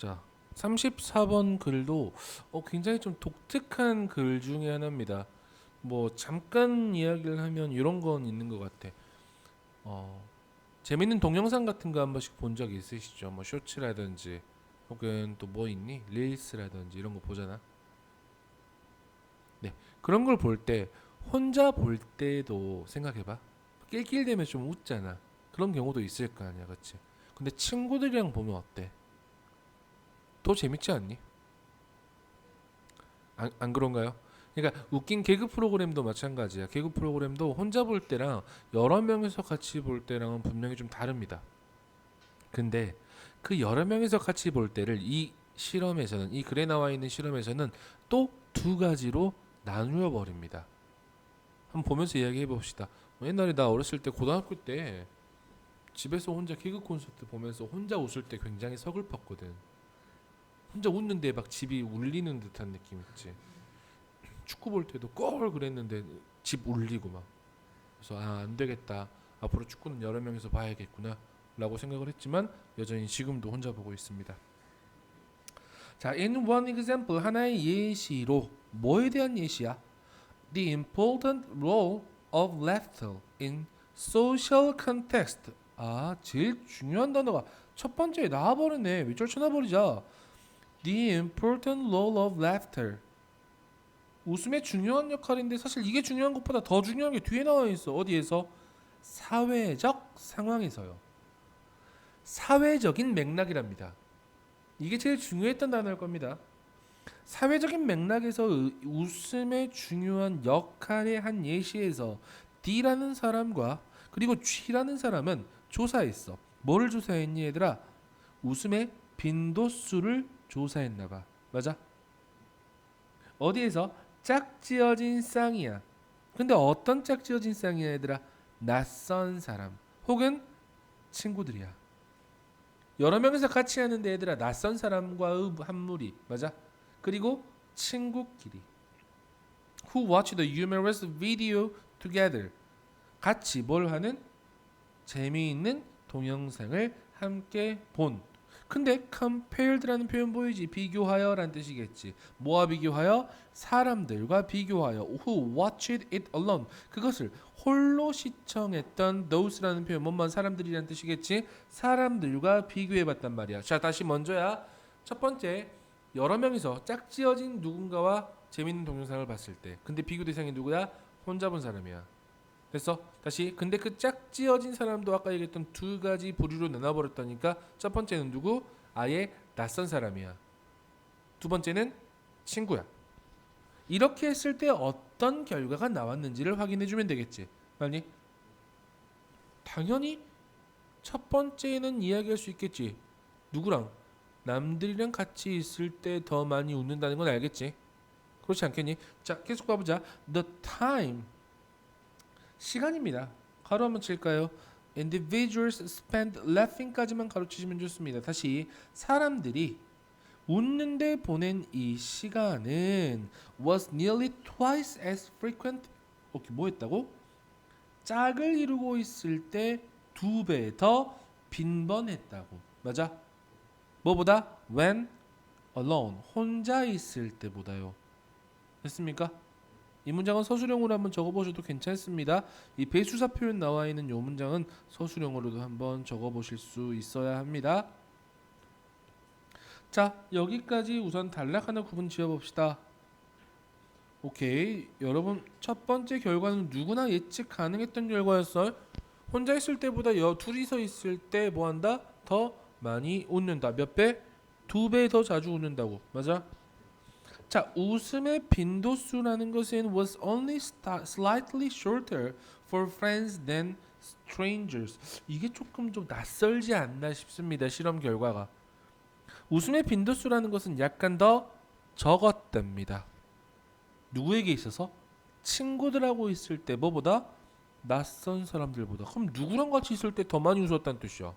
자, 34번 글도 어, 굉장히 좀 독특한 글 중에 하나입니다. 뭐 잠깐 이야기를 하면 이런 건 있는 것 같아. 어, 재밌는 동영상 같은 거 한 번씩 본 적 있으시죠? 뭐 쇼츠라든지 혹은 또 뭐 있니? 릴스라든지 이런 거 보잖아. 네, 그런 걸 볼 때 혼자 볼 때도 생각해봐. 낄낄대면 좀 웃잖아. 그런 경우도 있을 거 아니야, 그렇지? 근데 친구들이랑 보면 어때? 더 재밌지 않니? 안, 안 그런가요? 그러니까 웃긴 개그 프로그램도 마찬가지야. 개그 프로그램도 혼자 볼 때랑 여러 명이서 같이 볼 때랑은 분명히 좀 다릅니다. 근데 그 여러 명이서 같이 볼 때를 이 실험에서는 이 글에 나와 있는 실험에서는 또 두 가지로 나누어 버립니다. 한번 보면서 이야기해 봅시다. 옛날에 나 어렸을 때 고등학교 때 집에서 혼자 개그 콘서트 보면서 혼자 웃을 때 굉장히 서글펐거든. 혼자 웃는데 막 집이 울리는 듯한 느낌 있지. 축구 볼 때도 꼴 그랬는데 집 울리고 막. 그래서 아 안 되겠다. 앞으로 축구는 여러 명이서 봐야겠구나 라고 생각을 했지만 여전히 지금도 혼자 보고 있습니다. 자, in one example 하나의 예시로 뭐에 대한 예시야? The important role of laughter in social context. 아, 제일 중요한 단어가 첫 번째에 나와버리네. 왜 쩔쳐나버리자. The important role of laughter. 웃음의 중요한 역할인데 사실 이게 중요한 것보다 더 중요한 게 뒤에 나와 있어. 어디에서? 사회적 상황에서요. 사회적인 맥락이랍니다. 이게 제일 중요했던 단어일 겁니다. 사회적인 맥락에서 의- 웃음의 중요한 역할의 한 예시에서 D라는 사람과 그리고 G라는 사람은 조사했어. 뭐를 조사했니 얘들아? 웃음의 빈도수를 조사했나 봐. 맞아? 어디에서 짝지어진 쌍이야. 근데 어떤 짝지어진 쌍이야 얘들아? 낯선 사람 혹은 친구들이야. 여러 명이서 같이 하는데 얘들아 낯선 사람과의 한무리 맞아? 그리고 친구끼리 who watch the humorous video together 같이 뭘 하는 재미있는 동영상을 함께 본 근데 compared라는 표현 보이지? 비교하여라는 뜻이겠지. 뭐와 비교하여? 사람들과 비교하여. Who watched it alone. 그것을 홀로 시청했던 those라는 표현 뭐만 사람들이라는 뜻이겠지? 사람들과 비교해봤단 말이야. 자 다시 먼저야. 첫 번째 여러 명이서 짝지어진 누군가와 재밌는 동영상을 봤을 때. 근데 비교 대상이 누구야? 혼자 본 사람이야 됐어 다시 근데 그 짝지어진 사람도 아까 얘기했던 두 가지 부류로 나눠버렸다니까 첫 번째는 누구? 아예 낯선 사람이야. 두 번째는 친구야. 이렇게 했을 때 어떤 결과가 나왔는지를 확인해 주면 되겠지. 아니? 당연히 첫 번째는 이야기할 수 있겠지. 누구랑? 남들이랑 같이 있을 때 더 많이 웃는다는 건 알겠지? 그렇지 않겠니? 자 계속 봐보자. The time 시간입니다. 가로 한번 칠까요? Individuals spend laughing까지만 가로치시면 좋습니다. 다시 사람들이 웃는데 보낸 이 시간은 was nearly twice as frequent. 오케이 뭐 했다고? 짝을 이루고 있을 때 두 배 더 빈번했다고. 맞아? 뭐보다? When? Alone. 혼자 있을 때보다요. 됐습니까? 이 문장은 서술형으로 한번 적어보셔도 괜찮습니다. 이 배수사 표현 나와 있는 이 문장은 서술형으로도 한번 적어보실 수 있어야 합니다. 자 여기까지 우선 단락 하나 구분 지어봅시다. 오케이 여러분 첫 번째 결과는 누구나 예측 가능했던 결과였어요. 혼자 있을 때보다 여 둘이서 있을 때 뭐한다? 더 많이 웃는다. 몇 배? 두 배 더 자주 웃는다고. 맞아? 자, 웃음의 빈도수라는 것은 was only slightly shorter for friends than strangers. 이게 조금 좀 낯설지 않나 싶습니다. 실험 결과가. 웃음의 빈도수라는 것은 약간 더 적었답니다. 누구에게 있어서? 친구들하고 있을 때 뭐보다 낯선 사람들보다. 그럼 누구랑 같이 있을 때 더 많이 웃었다는 뜻이야.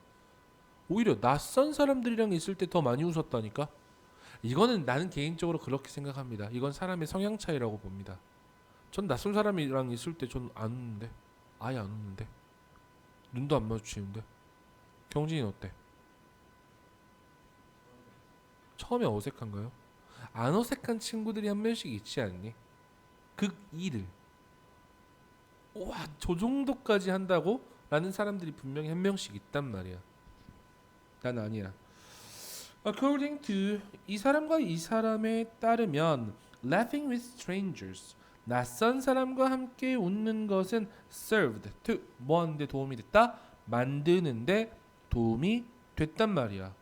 오히려 낯선 사람들이랑 있을 때 더 많이 웃었다니까. 이거는 나는 개인적으로 그렇게 생각합니다. 이건 사람의 성향 차이라고 봅니다. 전 낯선 사람이랑 있을 때 전 안 웃는데 아예 안 웃는데 눈도 안 마주치는데 경진이 어때? 처음에 어색한가요? 안 어색한 친구들이 한 명씩 있지 않니? 극 2를 와, 저 정도까지 한다고? 라는 사람들이 분명히 한 명씩 있단 말이야. 난 아니야. According to 이 사람과 이 사람에 따르면 laughing with strangers 낯선 사람과 함께 웃는 것은 served to 뭐하는데 도움이 됐다? 만드는데 도움이 됐단 말이야.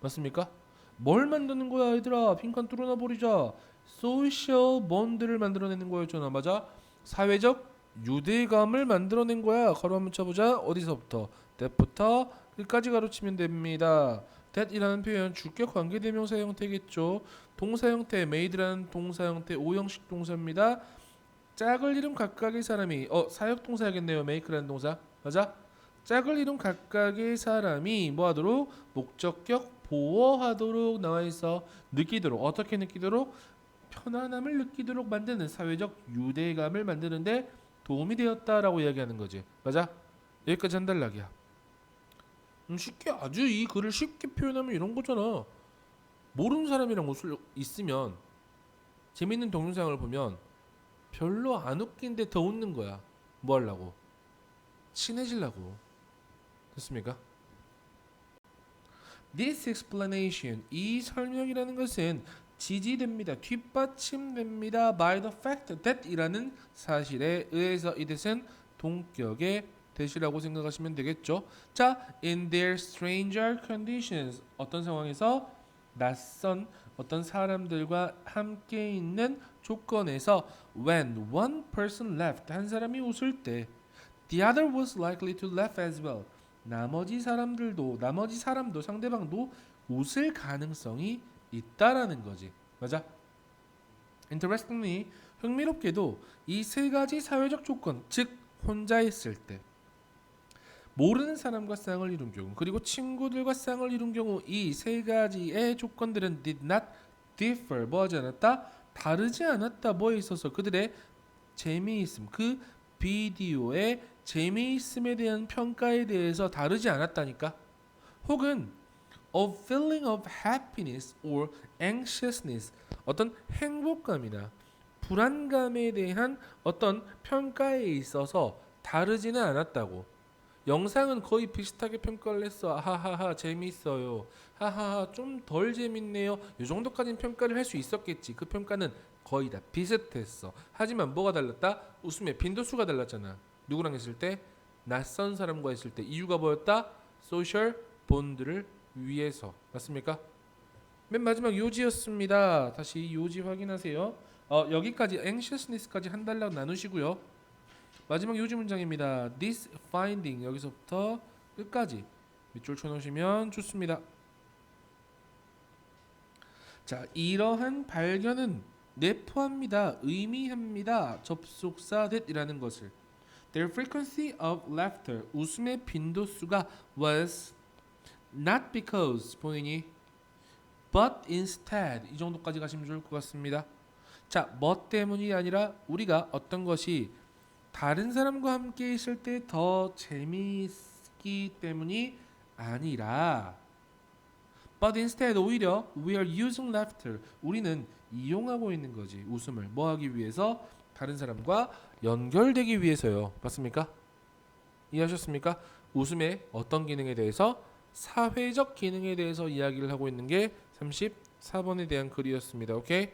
맞습니까? 뭘 만드는 거야 얘들아? 빈칸 뚫어놔 버리자. Social bond를 만들어내는 거였잖아. 맞아? 사회적 유대감을 만들어낸 거야. 가로 한번 쳐보자. 어디서부터? that부터 끝까지 가로치면 됩니다. That이라는 표현 주격 관계 대명사 형태겠죠. 동사 형태 made라는 동사 형태 오형식 동사입니다. 짝을 이룬 각각의 사람이 어 사역 동사야겠네요. make라는 동사. 맞아? 짝을 이룬 각각의 사람이 뭐하도록? 목적격 보호하도록 나와 있어. 느끼도록. 어떻게 느끼도록? 편안함을 느끼도록 만드는 사회적 유대감을 만드는데 도움이 되었다라고 이야기하는 거지 맞아? 여기까지 한 단락이야. 음, 쉽게 아주 이 글을 쉽게 표현하면 이런 거잖아. 모르는 사람이랑 웃을 있으면 재밌는 동영상을 보면 별로 안 웃긴데 더 웃는 거야. 뭐 하려고? 친해지려고. 됐습니까? This explanation 이 설명이라는 것은 지지됩니다. 뒷받침됩니다. by the fact that 이라는 사실에 의해서 이 뜻은 동격의 대시라고 생각하시면 되겠죠. 자, in their stranger conditions 어떤 상황에서 낯선 어떤 사람들과 함께 있는 조건에서 when one person left 한 사람이 웃을 때 the other was likely to laugh as well 나머지 사람들도 나머지 사람도 상대방도 웃을 가능성이 있다라는 거지. 맞아? Interestingly 흥미롭게도 이 세 가지 사회적 조건 즉 혼자 있을 때 모르는 사람과 쌍을 이룬 경우 그리고 친구들과 쌍을 이룬 경우 이 세 가지의 조건들은 did not differ 뭐 하지 않았다? 다르지 않았다 뭐에 있어서 그들의 재미있음 그 비디오의 재미있음에 대한 평가에 대해서 다르지 않았다니까. 혹은 a feeling of happiness or anxiousness 어떤 행복감이나 불안감에 대한 어떤 평가에 있어서 다르지는 않았다고 영상은 거의 비슷하게 평가를 했어. 하하하 재미있어요. 하하하 좀 덜 재밌네요. 이 정도까지는 평가를 할 수 있었겠지. 그 평가는 거의 다 비슷했어. 하지만 뭐가 달랐다? 웃음의 빈도수가 달랐잖아. 누구랑 했을 때? 낯선 사람과 했을 때 이유가 뭐였다? 소셜 본드를 위해서 맞습니까? 맨 마지막 요지였습니다. 다시 요지 확인하세요. 어, 여기까지 anxiousness까지 한 달락 나누시고요. 마지막 요지 문장입니다. This finding 여기서부터 끝까지 밑줄 쳐놓으시면 좋습니다. 자, 이러한 발견은 내포합니다. 의미합니다. 접속사 that이라는 것을. Their frequency of laughter 웃음의 빈도수가 was not because 본인이 but instead 이 정도까지 가시면 좋을 것 같습니다. 자, 뭐 때문이 아니라 우리가 어떤 것이 다른 사람과 함께 있을 때 더 재미있기 때문이 아니라 but instead 오히려 we are using laughter 우리는 이용하고 있는 거지 웃음을 뭐 하기 위해서 다른 사람과 연결되기 위해서요 맞습니까? 이해하셨습니까? 웃음의 어떤 기능에 대해서 사회적 기능에 대해서 이야기를 하고 있는 게 34번에 대한 글이었습니다 오케이?